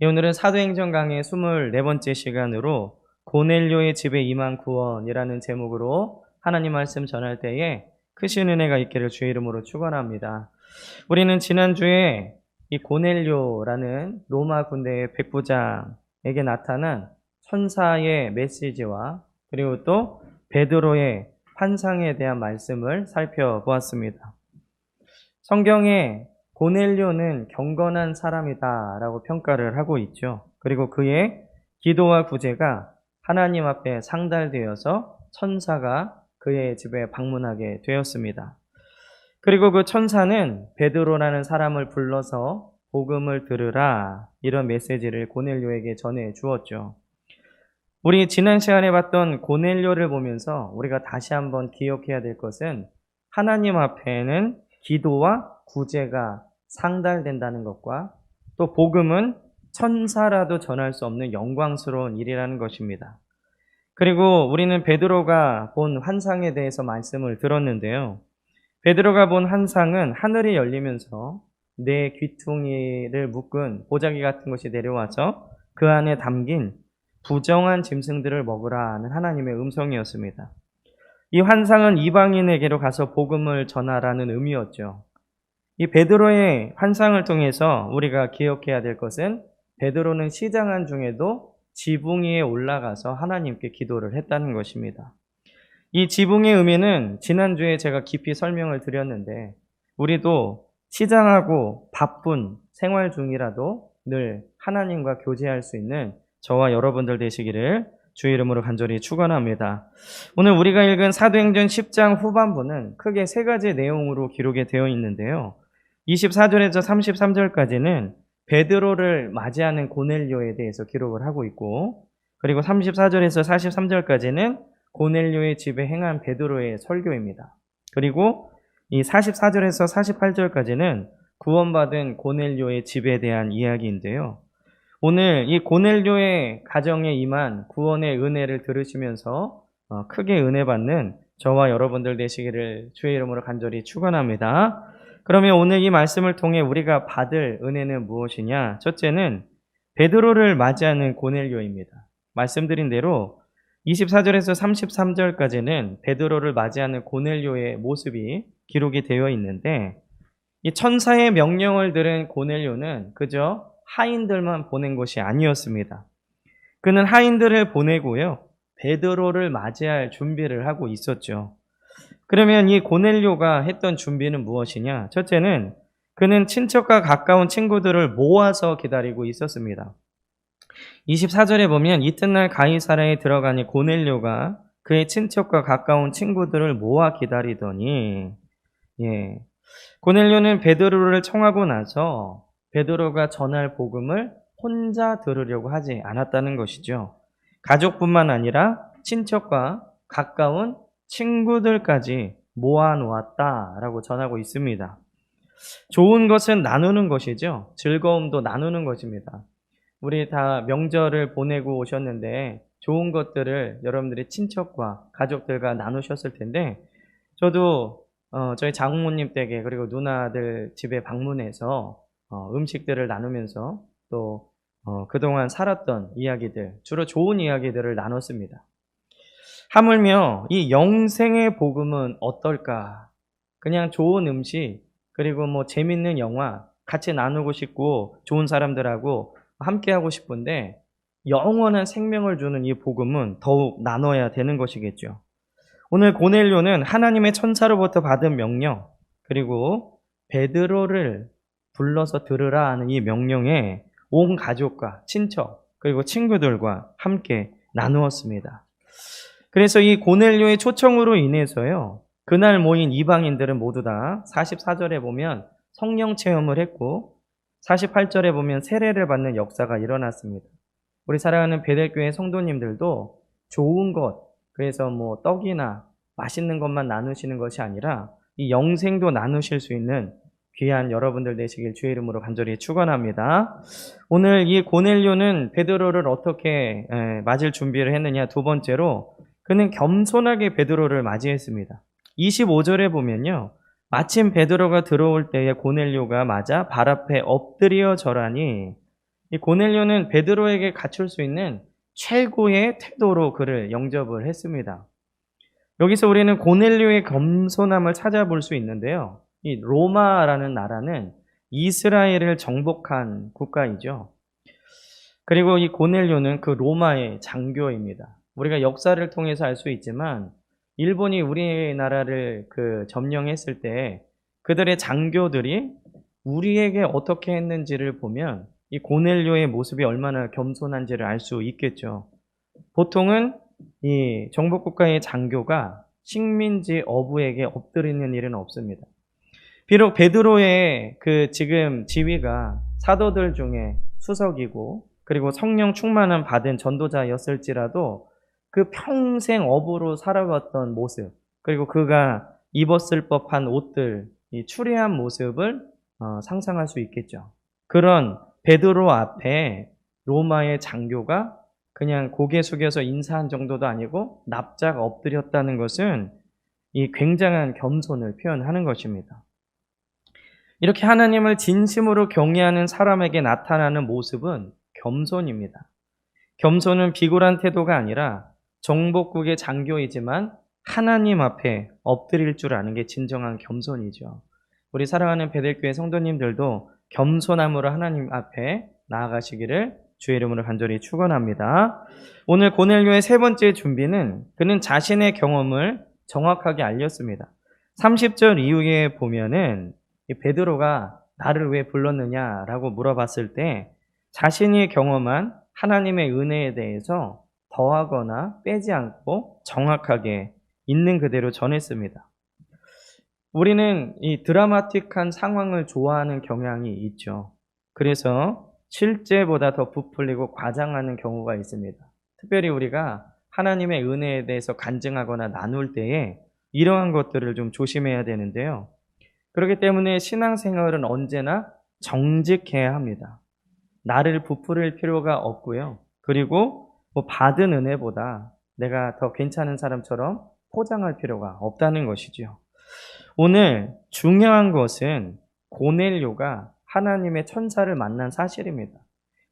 예, 오늘은 사도행전 강의 24번째 시간으로 고넬료의 집에 임한 구원이라는 제목으로 하나님 말씀 전할 때에 크신 은혜가 있기를 주의 이름으로 축원합니다. 우리는 지난주에 이 고넬료라는 로마 군대의 백부장에게 나타난 천사의 메시지와 그리고 또 베드로의 환상에 대한 말씀을 살펴보았습니다. 성경에 고넬료는 경건한 사람이다 라고 평가를 하고 있죠. 그리고 그의 기도와 구제가 하나님 앞에 상달되어서 천사가 그의 집에 방문하게 되었습니다. 그리고 그 천사는 베드로라는 사람을 불러서 복음을 들으라 이런 메시지를 고넬료에게 전해 주었죠. 우리 지난 시간에 봤던 고넬료를 보면서 우리가 다시 한번 기억해야 될 것은 하나님 앞에는 기도와 구제가 상달된다는 것과 또 복음은 천사라도 전할 수 없는 영광스러운 일이라는 것입니다. 그리고 우리는 베드로가 본 환상에 대해서 말씀을 들었는데요. 베드로가 본 환상은 하늘이 열리면서 내 귀퉁이를 묶은 보자기 같은 것이 내려와서 그 안에 담긴 부정한 짐승들을 먹으라는 하나님의 음성이었습니다. 이 환상은 이방인에게로 가서 복음을 전하라는 의미였죠. 이 베드로의 환상을 통해서 우리가 기억해야 될 것은 베드로는 시장한 중에도 지붕 위에 올라가서 하나님께 기도를 했다는 것입니다. 이 지붕의 의미는 지난주에 제가 깊이 설명을 드렸는데 우리도 시장하고 바쁜 생활 중이라도 늘 하나님과 교제할 수 있는 저와 여러분들 되시기를 주의 이름으로 간절히 축원합니다. 오늘 우리가 읽은 사도행전 10장 후반부는 크게 세 가지 내용으로 기록이 되어 있는데요. 24절에서 33절까지는 베드로를 맞이하는 고넬료에 대해서 기록을 하고 있고 그리고 34절에서 43절까지는 고넬료의 집에 행한 베드로의 설교입니다. 그리고 이 44절에서 48절까지는 구원받은 고넬료의 집에 대한 이야기인데요. 오늘 이 고넬료의 가정에 임한 구원의 은혜를 들으시면서 어, 크게 은혜 받는 저와 여러분들 되시기를 주의 이름으로 간절히 축원합니다. 그러면 오늘 이 말씀을 통해 우리가 받을 은혜는 무엇이냐? 첫째는 베드로를 맞이하는 고넬료입니다. 말씀드린 대로 24절에서 33절까지는 베드로를 맞이하는 고넬료의 모습이 기록이 되어 있는데 이 천사의 명령을 들은 고넬료는 그저 하인들만 보낸 것이 아니었습니다. 그는 하인들을 보내고요. 베드로를 맞이할 준비를 하고 있었죠. 그러면 이 고넬료가 했던 준비는 무엇이냐? 첫째는 그는 친척과 가까운 친구들을 모아서 기다리고 있었습니다. 24절에 보면 이튿날 가이사라에 들어가니 고넬료가 그의 친척과 가까운 친구들을 모아 기다리더니 예. 고넬료는 베드로를 청하고 나서 베드로가 전할 복음을 혼자 들으려고 하지 않았다는 것이죠. 가족뿐만 아니라 친척과 가까운 친구들까지 모아놓았다 라고 전하고 있습니다. 좋은 것은 나누는 것이죠. 즐거움도 나누는 것입니다. 우리 다 명절을 보내고 오셨는데 좋은 것들을 여러분들의 친척과 가족들과 나누셨을 텐데 저도 어, 저희 장모님 댁에 그리고 누나들 집에 방문해서 어, 음식들을 나누면서 또 어, 그동안 살았던 이야기들 주로 좋은 이야기들을 나눴습니다. 하물며 이 영생의 복음은 어떨까? 그냥 좋은 음식, 그리고 뭐 재밌는 영화 같이 나누고 싶고 좋은 사람들하고 함께 하고 싶은데 영원한 생명을 주는 이 복음은 더욱 나눠야 되는 것이겠죠. 오늘 고넬료는 하나님의 천사로부터 받은 명령, 그리고 베드로를 불러서 들으라 하는 이 명령에 온 가족과 친척, 그리고 친구들과 함께 나누었습니다. 그래서 이 고넬료의 초청으로 인해서요. 그날 모인 이방인들은 모두 다 44절에 보면 성령 체험을 했고 48절에 보면 세례를 받는 역사가 일어났습니다. 우리 사랑하는 베델교회 성도님들도 좋은 것, 그래서 뭐 떡이나 맛있는 것만 나누시는 것이 아니라 이 영생도 나누실 수 있는 귀한 여러분들 되시길 주의 이름으로 간절히 축원합니다. 오늘 이 고넬료는 베드로를 어떻게 맞을 준비를 했느냐 두 번째로 그는 겸손하게 베드로를 맞이했습니다. 25절에 보면요. 마침 베드로가 들어올 때에 고넬료가 맞아 발 앞에 엎드려 절하니 이 고넬료는 베드로에게 갖출 수 있는 최고의 태도로 그를 영접을 했습니다. 여기서 우리는 고넬료의 겸손함을 찾아볼 수 있는데요. 이 로마라는 나라는 이스라엘을 정복한 국가이죠. 그리고 이 고넬료는 그 로마의 장교입니다. 우리가 역사를 통해서 알 수 있지만 일본이 우리나라를 그 점령했을 때 그들의 장교들이 우리에게 어떻게 했는지를 보면 이 고넬료의 모습이 얼마나 겸손한지를 알 수 있겠죠. 보통은 이 정복국가의 장교가 식민지 어부에게 엎드리는 일은 없습니다. 비록 베드로의 그 지금 지위가 사도들 중에 수석이고 그리고 성령 충만함 받은 전도자였을지라도 그 평생 어부로 살아왔던 모습 그리고 그가 입었을 법한 옷들 이 추리한 모습을 어, 상상할 수 있겠죠. 그런 베드로 앞에 로마의 장교가 그냥 고개 숙여서 인사한 정도도 아니고 납작 엎드렸다는 것은 이 굉장한 겸손을 표현하는 것입니다. 이렇게 하나님을 진심으로 경외하는 사람에게 나타나는 모습은 겸손입니다. 겸손은 비굴한 태도가 아니라 정복국의 장교이지만 하나님 앞에 엎드릴 줄 아는 게 진정한 겸손이죠. 우리 사랑하는 베델교회 성도님들도 겸손함으로 하나님 앞에 나아가시기를 주의 이름으로 간절히 축원합니다. 오늘 고넬료의 세 번째 준비는 그는 자신의 경험을 정확하게 알렸습니다. 30절 이후에 보면은 이 베드로가 나를 왜 불렀느냐라고 물어봤을 때 자신이 경험한 하나님의 은혜에 대해서 더하거나 빼지 않고 정확하게 있는 그대로 전했습니다. 우리는 이 드라마틱한 상황을 좋아하는 경향이 있죠. 그래서 실제보다 더 부풀리고 과장하는 경우가 있습니다. 특별히 우리가 하나님의 은혜에 대해서 간증하거나 나눌 때에 이러한 것들을 좀 조심해야 되는데요. 그렇기 때문에 신앙생활은 언제나 정직해야 합니다. 나를 부풀릴 필요가 없고요. 그리고 뭐 받은 은혜보다 내가 더 괜찮은 사람처럼 포장할 필요가 없다는 것이죠. 오늘 중요한 것은 고넬료가 하나님의 천사를 만난 사실입니다.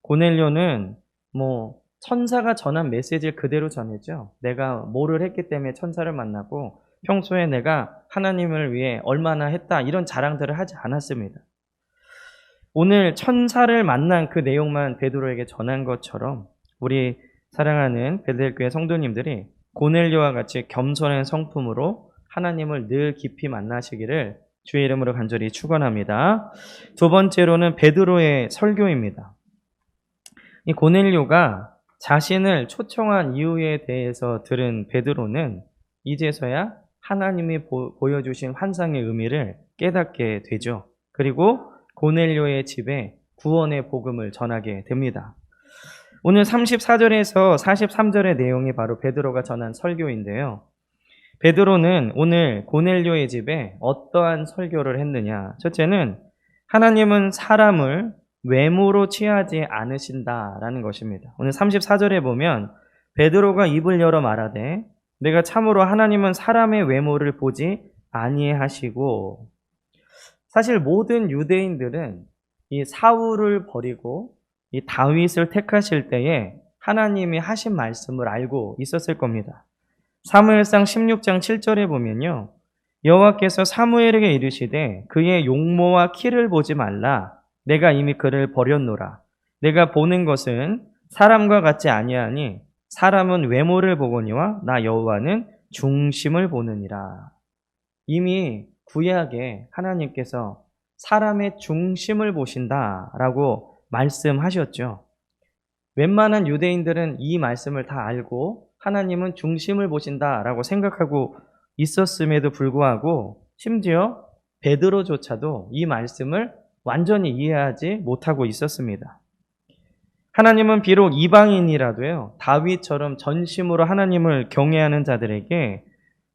고넬료는 뭐 천사가 전한 메시지를 그대로 전했죠. 내가 뭐를 했기 때문에 천사를 만나고 평소에 내가 하나님을 위해 얼마나 했다 이런 자랑들을 하지 않았습니다. 오늘 천사를 만난 그 내용만 베드로에게 전한 것처럼 우리 사랑하는 베델교회 성도님들이 고넬료와 같이 겸손한 성품으로 하나님을 늘 깊이 만나시기를 주의 이름으로 간절히 축원합니다. 두 번째로는 베드로의 설교입니다. 이 고넬료가 자신을 초청한 이유에 대해서 들은 베드로는 이제서야 하나님이 보, 보여주신 환상의 의미를 깨닫게 되죠. 그리고 고넬료의 집에 구원의 복음을 전하게 됩니다. 오늘 34절에서 43절의 내용이 바로 베드로가 전한 설교인데요. 베드로는 오늘 고넬료의 집에 어떠한 설교를 했느냐? 첫째는 하나님은 사람을 외모로 취하지 않으신다라는 것입니다. 오늘 34절에 보면 베드로가 입을 열어 말하되 내가 참으로 하나님은 사람의 외모를 보지 아니하시고 사실 모든 유대인들은 이 사울을 버리고 이 다윗을 택하실 때에 하나님이 하신 말씀을 알고 있었을 겁니다. 사무엘상 16장 7절에 보면요. 여호와께서 사무엘에게 이르시되 그의 용모와 키를 보지 말라 내가 이미 그를 버렸노라 내가 보는 것은 사람과 같지 아니하니 사람은 외모를 보거니와 나 여호와는 중심을 보느니라 이미 구약에 하나님께서 사람의 중심을 보신다라고 말씀하셨죠. 웬만한 유대인들은 이 말씀을 다 알고 하나님은 중심을 보신다라고 생각하고 있었음에도 불구하고 심지어 베드로조차도 이 말씀을 완전히 이해하지 못하고 있었습니다. 하나님은 비록 이방인이라도요, 다윗처럼 전심으로 하나님을 경외하는 자들에게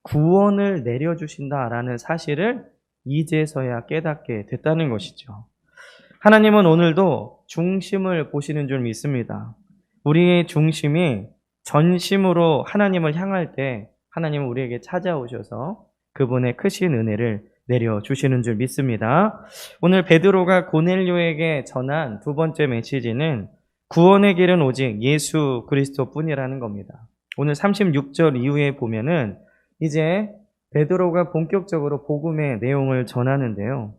구원을 내려주신다라는 사실을 이제서야 깨닫게 됐다는 것이죠. 하나님은 오늘도 중심을 보시는 줄 믿습니다. 우리의 중심이 전심으로 하나님을 향할 때 하나님은 우리에게 찾아오셔서 그분의 크신 은혜를 내려 주시는 줄 믿습니다. 오늘 베드로가 고넬료에게 전한 두 번째 메시지는 구원의 길은 오직 예수 그리스도 뿐이라는 겁니다. 오늘 36절 이후에 보면은 이제 베드로가 본격적으로 복음의 내용을 전하는데요.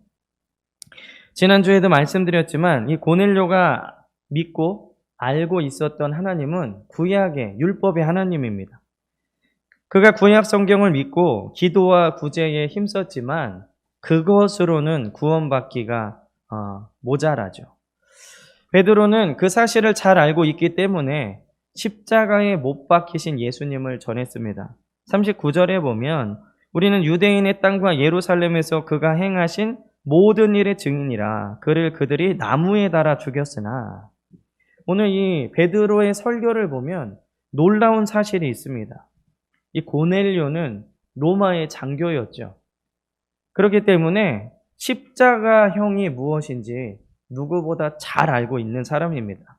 지난주에도 말씀드렸지만 이 고넬료가 믿고 알고 있었던 하나님은 구약의 율법의 하나님입니다. 그가 구약 성경을 믿고 기도와 구제에 힘썼지만 그것으로는 구원받기가 어, 모자라죠. 베드로는 그 사실을 잘 알고 있기 때문에 십자가에 못 박히신 예수님을 전했습니다. 39절에 보면 우리는 유대인의 땅과 예루살렘에서 그가 행하신 모든 일의 증인이라 그를 그들이 나무에 달아 죽였으나 오늘 이 베드로의 설교를 보면 놀라운 사실이 있습니다. 이 고넬료는 로마의 장교였죠. 그렇기 때문에 십자가형이 무엇인지 누구보다 잘 알고 있는 사람입니다.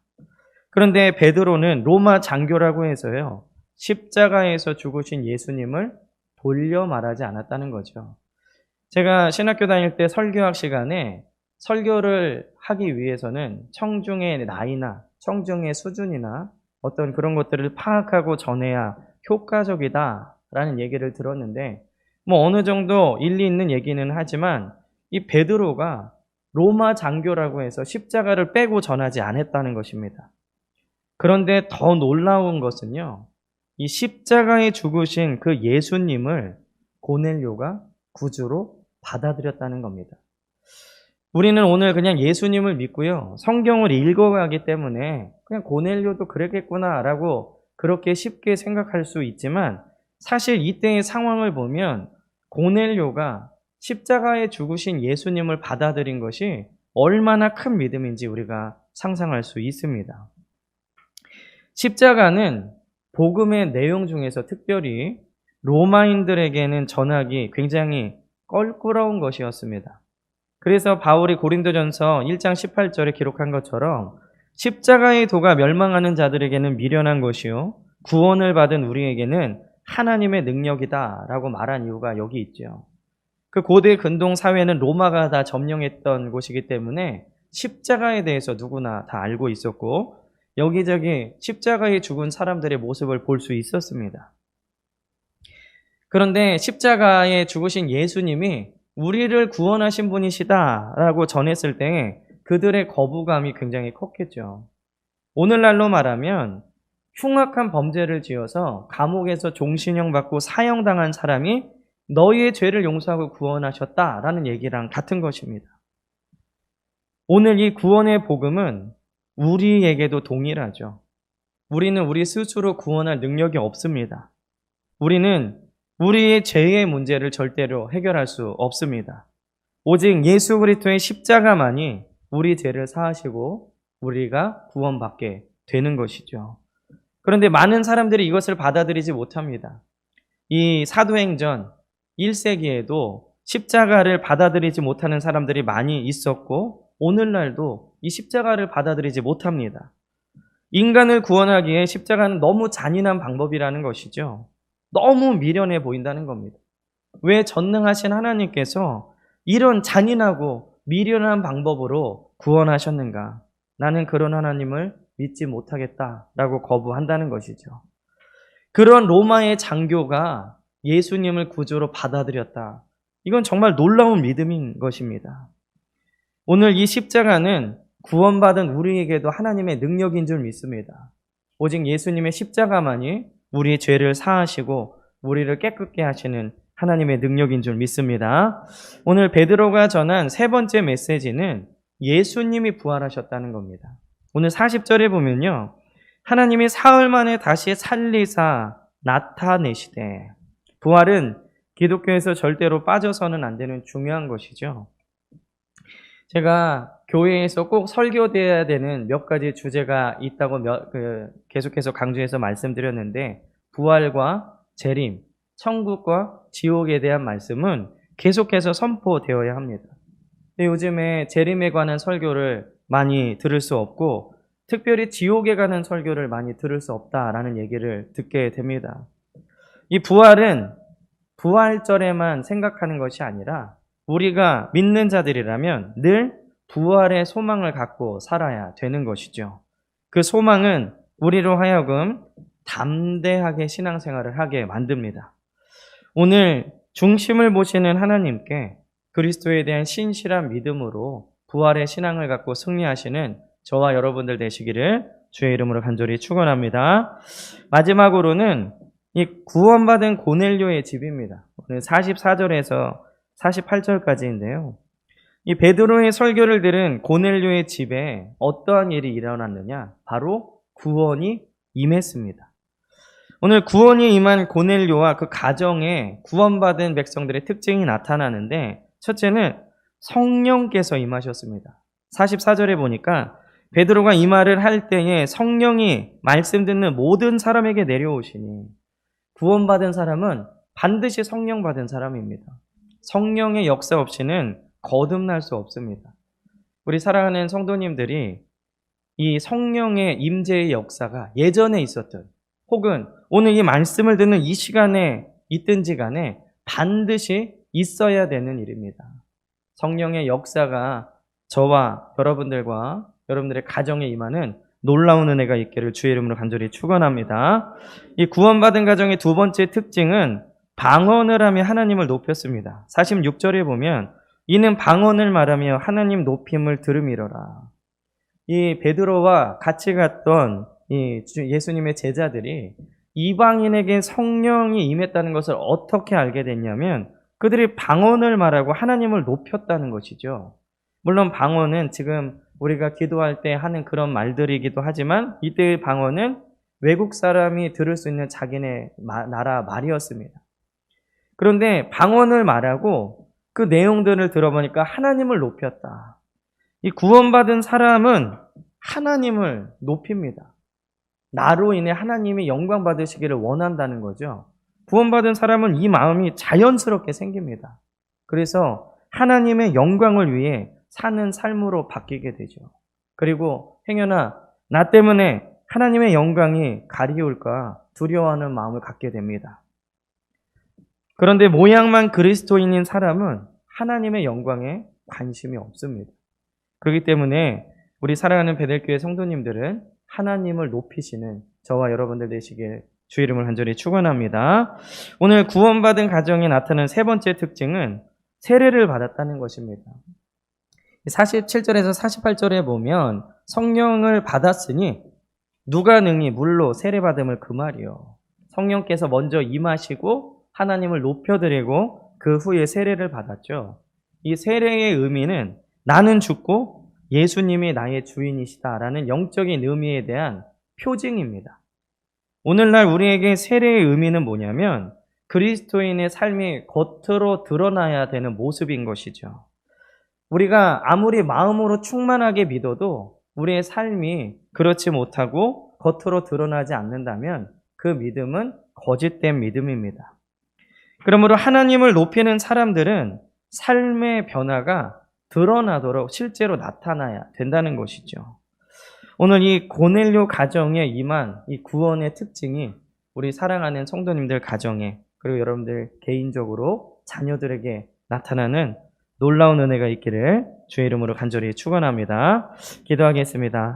그런데 베드로는 로마 장교라고 해서요. 십자가에서 죽으신 예수님을 돌려 말하지 않았다는 거죠. 제가 신학교 다닐 때 설교학 시간에 설교를 하기 위해서는 청중의 나이나 청중의 수준이나 어떤 그런 것들을 파악하고 전해야 효과적이다라는 얘기를 들었는데 뭐 어느 정도 일리 있는 얘기는 하지만 이 베드로가 로마 장교라고 해서 십자가를 빼고 전하지 않았다는 것입니다. 그런데 더 놀라운 것은요. 이 십자가에 죽으신 그 예수님을 고넬료가 구주로 받아들였다는 겁니다. 우리는 오늘 그냥 예수님을 믿고요. 성경을 읽어가기 때문에 그냥 고넬료도 그랬겠구나라고 그렇게 쉽게 생각할 수 있지만 사실 이때의 상황을 보면 고넬료가 십자가에 죽으신 예수님을 받아들인 것이 얼마나 큰 믿음인지 우리가 상상할 수 있습니다. 십자가는 복음의 내용 중에서 특별히 로마인들에게는 전하기 굉장히 껄끄러운 것이었습니다. 그래서 바울이 고린도전서 1장 18절에 기록한 것처럼 십자가의 도가 멸망하는 자들에게는 미련한 것이요 구원을 받은 우리에게는 하나님의 능력이다라고 말한 이유가 여기 있죠. 그 고대 근동 사회는 로마가 다 점령했던 곳이기 때문에 십자가에 대해서 누구나 다 알고 있었고 여기저기 십자가에 죽은 사람들의 모습을 볼 수 있었습니다. 그런데 십자가에 죽으신 예수님이 우리를 구원하신 분이시다라고 전했을 때 그들의 거부감이 굉장히 컸겠죠. 오늘날로 말하면 흉악한 범죄를 지어서 감옥에서 종신형 받고 사형당한 사람이 너희의 죄를 용서하고 구원하셨다라는 얘기랑 같은 것입니다. 오늘 이 구원의 복음은 우리에게도 동일하죠. 우리는 우리 스스로 구원할 능력이 없습니다. 우리는 우리의 죄의 문제를 절대로 해결할 수 없습니다. 오직 예수 그리스도의 십자가만이 우리 죄를 사하시고 우리가 구원받게 되는 것이죠. 그런데 많은 사람들이 이것을 받아들이지 못합니다. 이 사도행전 1세기에도 십자가를 받아들이지 못하는 사람들이 많이 있었고 오늘날도 이 십자가를 받아들이지 못합니다. 인간을 구원하기에 십자가는 너무 잔인한 방법이라는 것이죠. 너무 미련해 보인다는 겁니다. 왜 전능하신 하나님께서 이런 잔인하고 미련한 방법으로 구원하셨는가? 나는 그런 하나님을 믿지 못하겠다라고 거부한다는 것이죠. 그런 로마의 장교가 예수님을 구주로 받아들였다. 이건 정말 놀라운 믿음인 것입니다. 오늘 이 십자가는 구원받은 우리에게도 하나님의 능력인 줄 믿습니다. 오직 예수님의 십자가만이 우리의 죄를 사하시고 우리를 깨끗게 하시는 하나님의 능력인 줄 믿습니다. 오늘 베드로가 전한 세 번째 메시지는 예수님이 부활하셨다는 겁니다. 오늘 40절에 보면요. 하나님이 사흘 만에 다시 살리사 나타내시되 부활은 기독교에서 절대로 빠져서는 안 되는 중요한 것이죠. 제가 교회에서 꼭 설교돼야 되는 몇 가지 주제가 있다고 몇, 그, 계속해서 강조해서 말씀드렸는데 부활과 재림, 천국과 지옥에 대한 말씀은 계속해서 선포되어야 합니다. 요즘에 재림에 관한 설교를 많이 들을 수 없고 특별히 지옥에 가는 설교를 많이 들을 수 없다라는 얘기를 듣게 됩니다. 이 부활은 부활절에만 생각하는 것이 아니라 우리가 믿는 자들이라면 늘 부활의 소망을 갖고 살아야 되는 것이죠. 그 소망은 우리로 하여금 담대하게 신앙생활을 하게 만듭니다. 오늘 중심을 보시는 하나님께 그리스도에 대한 신실한 믿음으로 부활의 신앙을 갖고 승리하시는 저와 여러분들 되시기를 주의 이름으로 간절히 축원합니다. 마지막으로는 이 구원받은 고넬료의 집입니다. 오늘 44절에서 48절까지인데요. 이 베드로의 설교를 들은 고넬료의 집에 어떠한 일이 일어났느냐? 바로 구원이 임했습니다. 오늘 구원이 임한 고넬료와 그 가정에 구원받은 백성들의 특징이 나타나는데 첫째는 성령께서 임하셨습니다. 44절에 보니까 베드로가 이 말을 할 때에 성령이 말씀 듣는 모든 사람에게 내려오시니 구원받은 사람은 반드시 성령 받은 사람입니다. 성령의 역사 없이는 거듭날 수 없습니다. 우리 사랑하는 성도님들이 이 성령의 임재의 역사가 예전에 있었던 혹은 오늘 이 말씀을 듣는 이 시간에 있든지 간에 반드시 있어야 되는 일입니다. 성령의 역사가 저와 여러분들과 여러분들의 가정에 임하는 놀라운 은혜가 있기를 주의 이름으로 간절히 축원합니다. 이 구원받은 가정의 두 번째 특징은 방언을 하며 하나님을 높였습니다. 46절에 보면 이는 방언을 말하며 하나님 높임을 들음이러라. 이 베드로와 같이 갔던 이 주- 예수님의 제자들이 이방인에게 성령이 임했다는 것을 어떻게 알게 됐냐면 그들이 방언을 말하고 하나님을 높였다는 것이죠. 물론 방언은 지금 우리가 기도할 때 하는 그런 말들이기도 하지만 이때의 방언은 외국 사람이 들을 수 있는 자기네 마- 나라 말이었습니다. 그런데 방언을 말하고 그 내용들을 들어보니까 하나님을 높였다. 이 구원받은 사람은 하나님을 높입니다. 나로 인해 하나님이 영광 받으시기를 원한다는 거죠. 구원받은 사람은 이 마음이 자연스럽게 생깁니다. 그래서 하나님의 영광을 위해 사는 삶으로 바뀌게 되죠. 그리고 행여나 나 때문에 하나님의 영광이 가리울까 두려워하는 마음을 갖게 됩니다. 그런데 모양만 그리스도인인 사람은 하나님의 영광에 관심이 없습니다. 그렇기 때문에 우리 사랑하는 베델교회 성도님들은 하나님을 높이시는 저와 여러분들 되시길 주 이름을 간절히 축원합니다. 오늘 구원받은 가정에 나타나는 세 번째 특징은 세례를 받았다는 것입니다. 47절에서 48절에 보면 성령을 받았으니 누가 능히 물로 세례 받음을 그 말이요. 성령께서 먼저 임하시고 하나님을 높여드리고 그 후에 세례를 받았죠. 이 세례의 의미는 나는 죽고 예수님이 나의 주인이시다라는 영적인 의미에 대한 표징입니다. 오늘날 우리에게 세례의 의미는 뭐냐면 그리스도인의 삶이 겉으로 드러나야 되는 모습인 것이죠. 우리가 아무리 마음으로 충만하게 믿어도 우리의 삶이 그렇지 못하고 겉으로 드러나지 않는다면 그 믿음은 거짓된 믿음입니다. 그러므로 하나님을 높이는 사람들은 삶의 변화가 드러나도록 실제로 나타나야 된다는 것이죠. 오늘 이 고넬료 가정에 임한 이 구원의 특징이 우리 사랑하는 성도님들 가정에 그리고 여러분들 개인적으로 자녀들에게 나타나는 놀라운 은혜가 있기를 주의 이름으로 간절히 축원합니다. 기도하겠습니다.